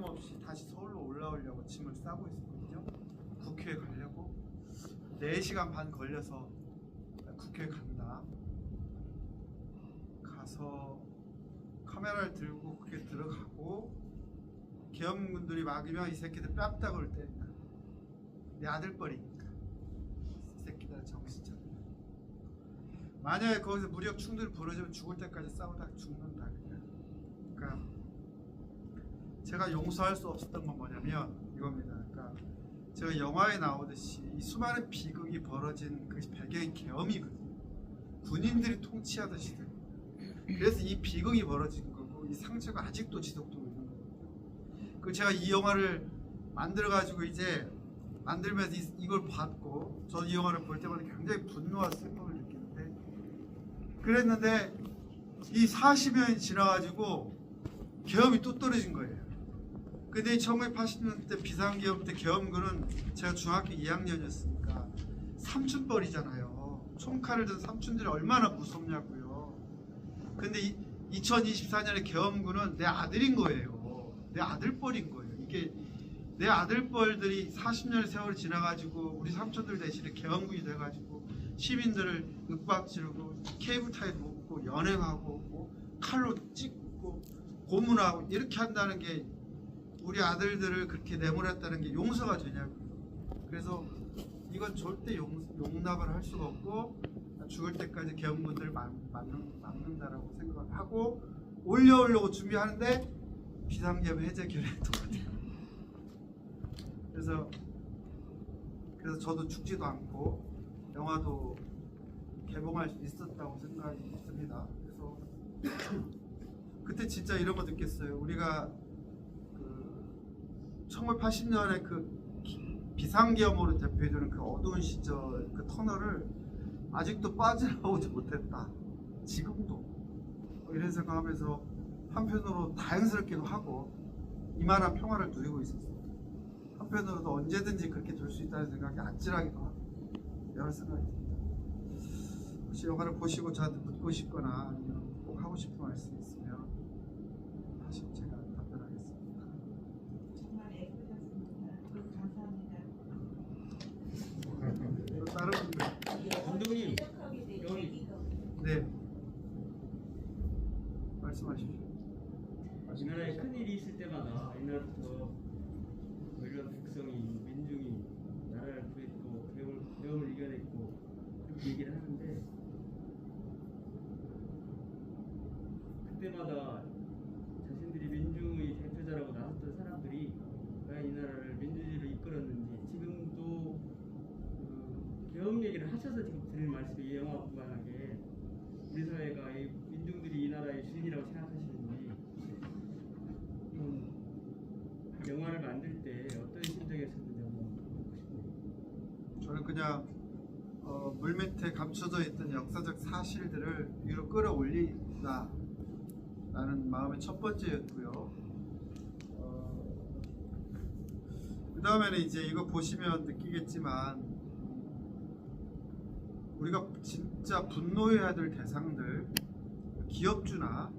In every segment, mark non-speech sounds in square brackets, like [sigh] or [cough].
틀림없이 다시 서울로 올라오려고 짐을 싸고 있었거든요. 국회에 가려고 4시간 반 걸려서 국회에 간다. 가서 카메라를 들고 국회에 들어가고 계엄군들이 막으면 이 새끼들 뺨따구를 때린다. 내 아들뻘이니까. 이 새끼들 정신 차려. 만약에 거기서 무력 충돌이 벌어지면 죽을 때까지 싸우다 죽는다. 그냥. 그러니까 제가 용서할 수 없었던 건 뭐냐면 이겁니다. 그러니까 제가 영화에 나오듯이 이 수많은 비극이 벌어진 그 배경이 계엄이거든요. 군인들이 통치하던 시대. 그래서 이 비극이 벌어진 거고 이 상처가 아직도 지속되고 있는 거거든요. 그 제가 이 영화를 만들어 가지고 이제 만들면서 이, 이걸 봤고 저는 이 영화를 볼 때마다 굉장히 분노와 슬픔을 느끼는데 그랬는데 이 40년이 지나가지고 계엄이 또 떨어진 거예요. 근데 1980년대 비상계엄 때 계엄군은 제가 중학교 2학년이었으니까 삼촌뻘이잖아요. 총칼을 든 삼촌들이 얼마나 무섭냐고요. 근데 이, 2024년에 계엄군은 내 아들인 거예요. 내 아들뻘인 거예요. 이게 내 아들뻘들이 40년의 세월이 지나가지고 우리 삼촌들 대신에 계엄군이 돼가지고 시민들을 윽박 지르고 케이블 타에 놓고 연행하고 뭐 칼로 찍고 고문하고 이렇게 한다는 게 우리 아들들을 그렇게 내보냈다는 게 용서가 되냐고요. 그래서 이건 절대 용, 용납을 할 수가 없고 죽을 때까지 계엄군들을 막, 막는, 막는다라고 생각을 하고 올려오려고 준비하는데 비상계엄 해제 결의에 똑같아요. [laughs] 그래서 그래서 저도 죽지도 않고 영화도 개봉할 수 있었다고 생각이 듭니다. 그래서 [clears throat] 그때 진짜 이런 거 느꼈어요. 우리가 그 1980년에 그 기- 비상계엄으로 대표되는 그 어두운 시절 그 터널을 아직도 빠져나오지 [laughs] 못했다. 지금도 뭐 이런 생각하면서 한편으로 다행스럽기도 하고 이만한 평화를 누리고 있었어요. 한편으로도 언제든지 그렇게 될 수 있다는 생각이 아찔하기도 하고 여러 생각이 듭니다. 혹시 영화를 보시고 저한테 묻고 싶거나 아니면 꼭 하고 싶은 말씀 있으면 하시면 제가 답변하겠습니다. 정말 애쓰셨습니다. 감사합니다. 또 다른 분들 감독님, 시작하게 된 여기. 계기가 네 말씀하십시오. 이 나라에 큰 일이 있을 때마다 옛날부터 이런 백성이 민중이 나라를 구했고 계엄을, 계엄을 이겨냈고 그렇게 얘기를 하는데 그때마다 자신들이 민중의 대표자라고 나섰던 사람들이 과연 이 나라를 민주주의로 이끌었는지 지금도 그 계엄 얘기를 하셔서 지금 드리는 말씀이 이 영화 부관하게 우리 사회가 이 민중들이 이 나라의 주인이라고 생각하시는지 좀 영화를 만들 때 어떤 심정이었었는지 한번 묻고 싶네요. 저는 그냥 어, 물 밑에 감춰져 있던 역사적 사실들을 위로 끌어올리다 라는 마음의 첫 번째였고요. 어, 그 다음에는 이제 이거 보시면 느끼겠지만 우리가 진짜 분노해야 될 대상들 기업주나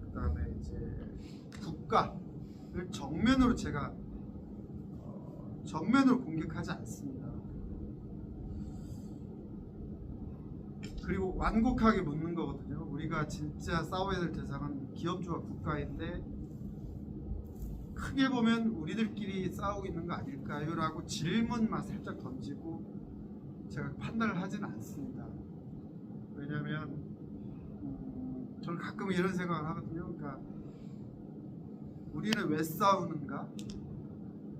그 다음에 이제 국가를 정면으로 제가 어, 정면으로 공격하지 않습니다. 그리고 완곡하게 묻는 거거든요. 우리가 진짜 싸워야 될 대상은 기업주와 국가인데 크게 보면 우리들끼리 싸우고 있는 거 아닐까요? 라고 질문만 살짝 던지고 제가 판단을 하진 않습니다. 왜냐하면 음, 저는 가끔 이런 생각을 하거든요. 그러니까 우리는 왜 싸우는가?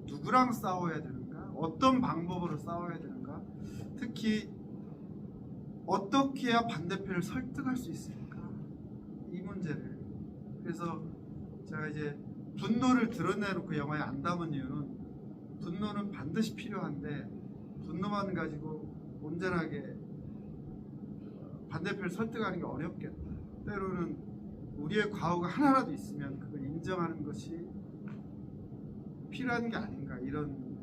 누구랑 싸워야 되는가? 어떤 방법으로 싸워야 되는가? 특히 어떻게 해야 반대편을 설득할 수 있을까? 이 문제를. 그래서 제가 이제 분노를 드러내놓고 영화에 안 담은 이유는 분노는 반드시 필요한데 분노만 가지고 온전하게 어, 반대편을 설득하는 게 어렵겠다. 때로는 우리의 과오가 하나라도 있으면 그걸 인정하는 것이 필요한 게 아닌가 이런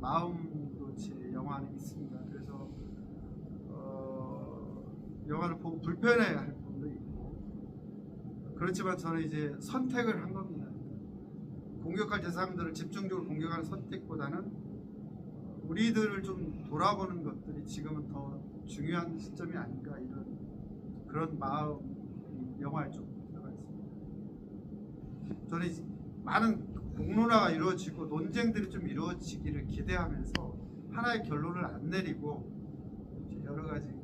마음도 제 영화 안에 있습니다. 그래서 어, 영화를 보고 불편해야 할 부분도 있고 그렇지만 저는 이제 선택을 한 겁니다. 공격할 대상들을 집중적으로 공격하는 선택보다는 우리들을 좀 돌아보는 것들이 지금은 더 중요한 시점이 아닌가 이런 그런 마음 이 영화에 좀 들어가 있습니다. 저는 많은 공론화가 이루어지고 논쟁들이 좀 이루어지기를 기대하면서 하나의 결론을 안 내리고 여러 가지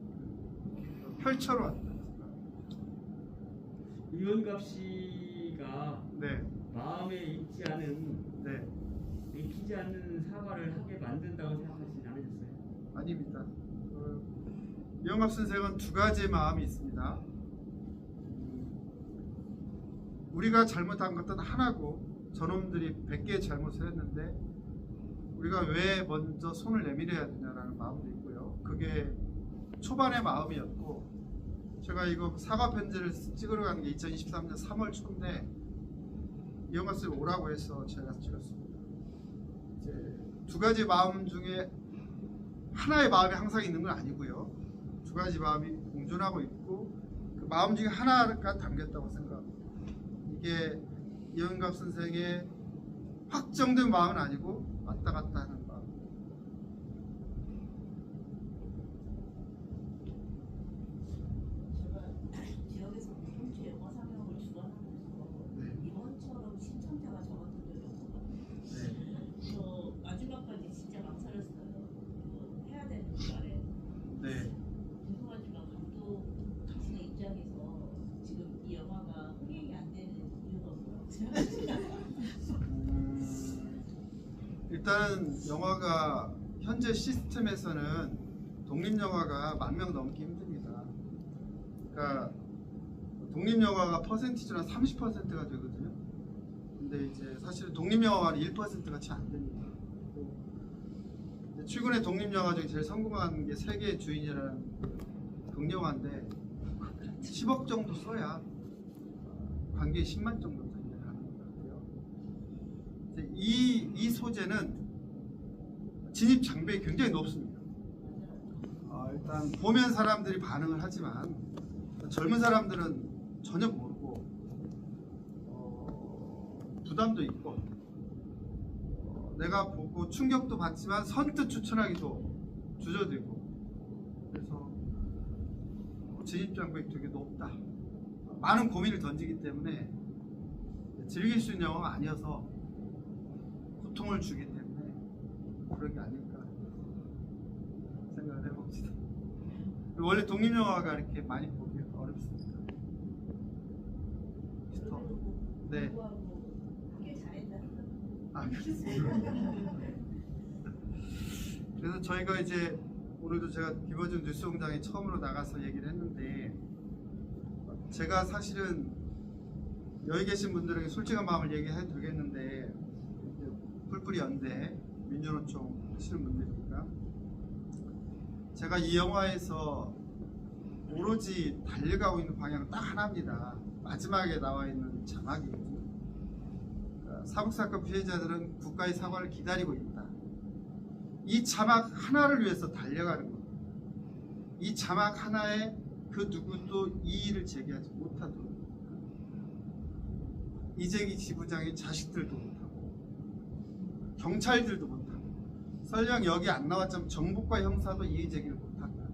그 펼쳐로 왔다. 이원갑 씨가 네, 마음에 익지 않은 네, 익히지 않는 사과를 하게 만든다고 생각하시지 않으셨어요? 아닙니다. 어, 이영갑 선생은 두 가지의 마음이 있습니다. 우리가 잘못한 것은 하나고 저놈들이 100개의 잘못을 했는데 우리가 왜 먼저 손을 내밀어야 되냐라는 마음도 있고요. 그게 초반의 마음이었고 제가 이거 사과 편지를 찍으러 간 게 2023년 3월 초인데 이영갑 선생님 오라고 해서 제가 찍었습니다. 이제 두 가지 마음 중에 하나의 마음이 항상 있는 건 아니고요. 두 가지 마음이 공존하고 있고 그 마음 중에 하나가 담겼다고 생각합니다. 이게 이영갑 선생의 확정된 마음은 아니고 왔다 갔다 하는 마음. 제가 지역에서 공동체 영화 상영을 주관하면서 네. 이번처럼 신청자가 적었던 적이 없거든요. 네. 저 마지막까지 진짜 망설였어요. 그 해야 되는 말에 네. 죄송하지만 감독 당신의 입장에서 지금 이 영화가 흥행이 안 되는 이유가 뭐라고 생각하시나요? 음, 일단은 영화가 현재 시스템에서는 독립 영화가 만 명 넘기 힘듭니다. 그러니까 독립 영화가 퍼센티지는 30%가 되거든요. 근데 이제 사실 독립 영화는 1%가 채 안 됩니다. 최근에 독립 영화 중에 제일 성공한 게 세계의 주인이라는 극영화인데 10억 정도 써야 관객 10만 정도 되는 것 같아요. 이, 이 소재는 진입 장벽이 굉장히 높습니다. 어, 일단 보면 사람들이 반응을 하지만 젊은 사람들은 전혀 모르고 어, 부담도 있고 어, 내가 보고 충격도 받지만 선뜻 추천하기도 주저되고 그래서 어, 진입 장벽이 되게 높다. 많은 고민을 던지기 때문에 즐길 수 있는 영화가 아니어서 고통을 주기 때문에 그런 게 아닐까 생각을 해봅시다. 원래 독립 영화가 이렇게 많이 보기 어렵습니다. 뭐 네. 아. 그래서 저희가 이제 오늘도 제가 김어준 뉴스 공장에 처음으로 나가서 얘기를 했는데 제가 사실은 여기 계신 분들에게 솔직한 마음을 얘기해도 되겠는데 뿔뿔이 연대 민주노총 하시는 분들이니까 제가 이 영화에서 오로지 달려가고 있는 방향은 딱 하나입니다. 마지막에 나와 있는 자막이거든요. 그러니까 사북사건 피해자들은 국가의 사과를 기다리고 있다. 이 자막 하나를 위해서 달려가는 겁니다. 이 자막 하나에 그 누구도 이의를 제기하지 못하도록 이재기 지부장의 자식들도 못하고 경찰들도 못하고 설령 여기 안 나왔지만 정부과 형사도 이의 제기를 못한다.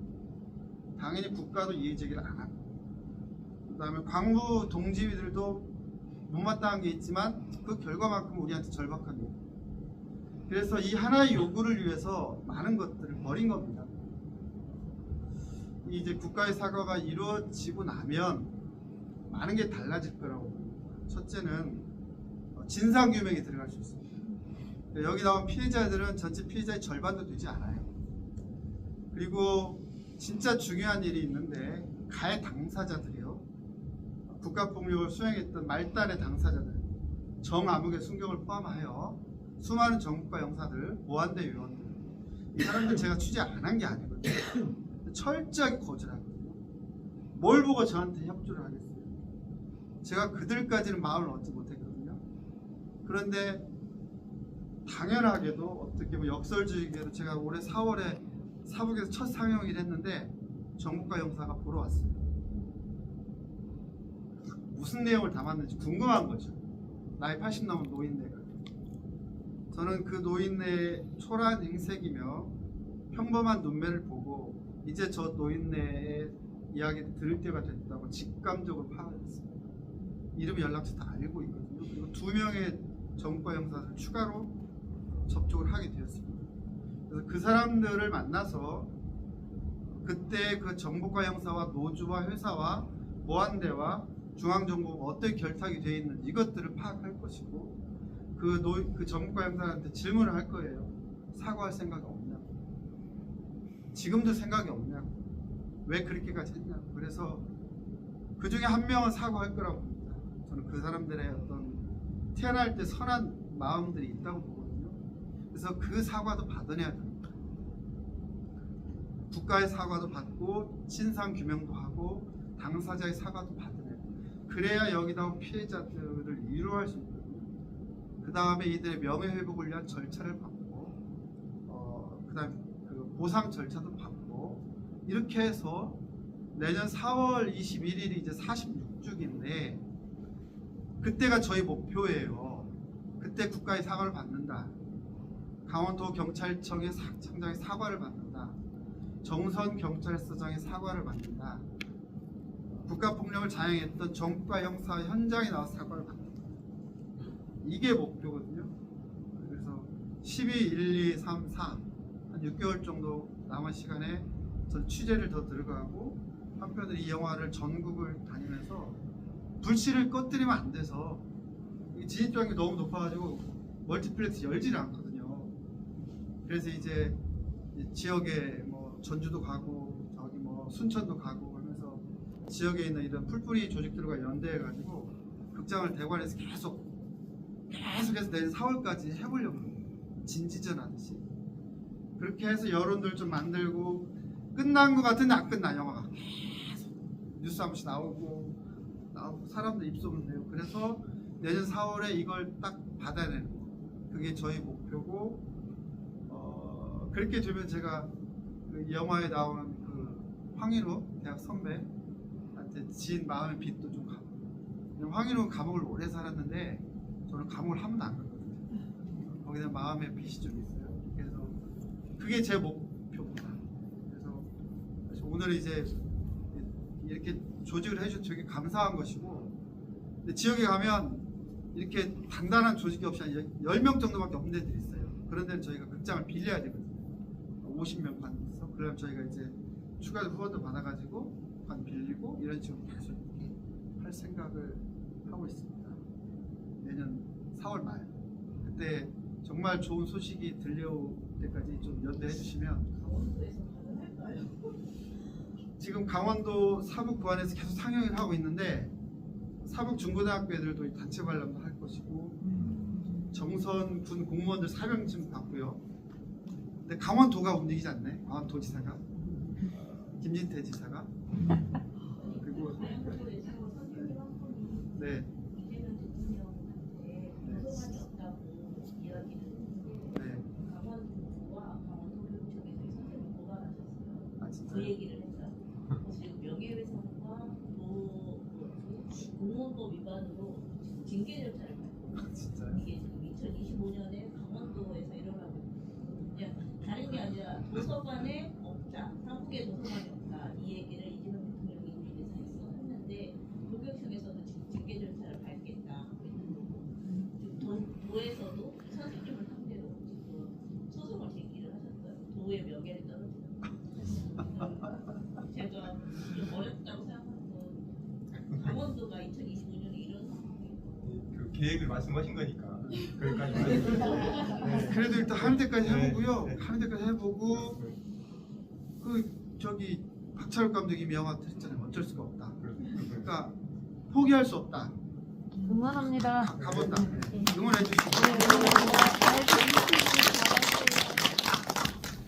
당연히 국가도 이의 제기를 안 한다. 그 다음에 광부 동지들도 못마땅한 게 있지만 그 결과만큼 우리한테 절박한 게 있다. 그래서 이 하나의 요구를 위해서 많은 것들을 버린 겁니다. 이 이제 국가의 사과가 이루어지고 나면 많은 게 달라질 거라고 봅니다. 첫째는 어, 진상 규명이 들어갈 수 있습니다. 여기 나온 피해자들은 전체 피해자의 절반도 되지 않아요. 그리고 진짜 중요한 일이 있는데 가해 당사자들이요. 국가폭력을 수행했던 말단의 당사자들, 정암흑의 순경을 포함하여 수많은 정부과 영사들, 보안대 요원들 이 사람들 제가 취재 안 한 게 아니거든요. 철저하게 거절하거든요. 뭘 보고 저한테 협조를 하겠어요? 제가 그들까지는 마음을 얻지 못했거든요. 그런데 당연하게도 어떻게 보면 역설적이게도 제가 올해 4월에 사북에서 첫 상영을 했는데 정부과 영사가 보러 왔어요. 무슨 내용을 담았는지 궁금한 거죠. 나이 80 넘은 노인네가. 저는 그 노인네의 초라한 행색이며 평범한 눈매를 보고 이제 저 노인네의 이야기를 들을 때가 됐다고 직감적으로 파악했습니다. 이름 연락처 다 알고 있거든요. 그리고 두 명의 정과 형사를 추가로 접촉을 하게 되었습니다. 그래서 그 사람들을 만나서 그때 그 정보과 형사와 노주와 회사와 보안대와 중앙정보가 어떻게 결탁이 되어 있는지 이것들을 파악할 것이고 그, 노, 그 정부과 형사한테 질문을 할 거예요. 사과할 생각이 없냐고. 지금도 생각이 없냐고. 왜 그렇게까지 했냐고. 그래서 그 중에 한 명은 사과할 거라고 봅니다. 저는 그 사람들의 어떤 태어날 때 선한 마음들이 있다고 보거든요. 그래서 그 사과도 받아내야 됩니다. 국가의 사과도 받고 진상 규명도 하고 당사자의 사과도 받아내고 그래야 여기다 온 피해자들을 위로할 수 있거든요. 그 다음에 이들의 명예 회복을 위한 절차를 받고, 어, 그다음 그 보상 절차도 받고 이렇게 해서 내년 4월 21일이 이제 46주기인데 그때가 저희 목표예요. 그때 국가의 사과를 받는다. 강원도 경찰청의 사- 청장의 사과를 받는다. 정선 경찰서장의 사과를 받는다. 국가폭력을 자행했던 정과 형사 현장에 나와서 사과를 받는다. 이게 목표거든요. 그래서 12, 1, 2, 3, 4, 한 6개월 정도 남은 시간에 전 취재를 더 들어가고 한편으로 이 영화를 전국을 다니면서 불씨를 꺼뜨리면 안 돼서 이 진입장이 너무 높아가지고 멀티플렉스 열지를 않거든요. 그래서 이제 이 지역에 뭐 전주도 가고 저기 뭐 순천도 가고 하면서 지역에 있는 이런 풀뿌리 조직들과 연대해 가지고 극장을 대관해서 계속 계속해서 내년 4월까지 해보려고. 진지전 하듯이 그렇게 해서 여론들 좀 만들고 끝난 것 같은데 안 끝나 영화가. 계속 뉴스 한 번씩 나오고 나오고 사람들 입소문 내고. 그래서 내년 4월에 이걸 딱 받아내는 거. 그게 저희 목표고 어, 그렇게 되면 제가 그 영화에 나오는 그 황인호 대학 선배한테 지은 마음의 빚도 좀 갚고 황인호는 감옥을 오래 살았는데 저는 감옥을 한 번도 안 갔거든요. 거기다 마음의 빚이 좀 있어요. 그래서 그게 제 목표입니다. 그래서 오늘 이제 이렇게 조직을 해주셔서 되게 감사한 것이고 지역에 가면 이렇게 단단한 조직이 없이 한 10명 정도밖에 없는 데들이 있어요. 그런 데는 저희가 극장을 빌려야 되거든요. 50명 반 있어. 그러면 저희가 이제 추가 후원도 받아가지고 반 빌리고 이런 식으로 계속 이렇게 할 생각을 하고 있습니다. 내년 4월 말 그때 정말 좋은 소식이 들려올 때까지 좀 연대해 주시면 강원도에서 가능할까요? 지금 강원도 사북 부안에서 계속 상영을 하고 있는데 사북 중고등학교 애들도 이 단체 관람도 할 것이고 정선 군 공무원들 사명 지금 받고요. 근데 강원도가 움직이지 않네. 강원도지사가 김진태 지사가 그리고 네, 네. 아 그? 얘기를 했다. 지금 명예훼손과 도 공무원법 위반으로 징계 절차를 밟고 아? 이게 지금 2025년에 강원도에서 일어나고 다른 게 아니라 도서관에 없다. 한국에 도서관이 없다. 이 얘기를 이재명 대통령이 이미에서 했어 했는데 교육청에서도 지금 징계 절차를 밟겠다 하고 있는 거고 지금 도, 도에서도 선생님을 상대로 지금 소송을 제기를 하셨어요. 도의 명예를 떨어지는 거. 제가 좀 어렵다고 생각하는 건 강원도가 2025년에 이런 상황이고 그 계획을 말씀하신 거니까 말씀드리죠. 네. 그래도 일단 하는 데까지 네, 해보고요. 네. 하는 데까지 해보고 그 저기 박찬욱 감독이 영화 했잖아요. 어쩔 수가 없다. 그러니까 포기할 수 없다. 응원합니다. 가- 가본다. 네. 응원해 주시고.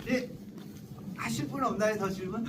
네. 하실 분 없나요? 더 질문?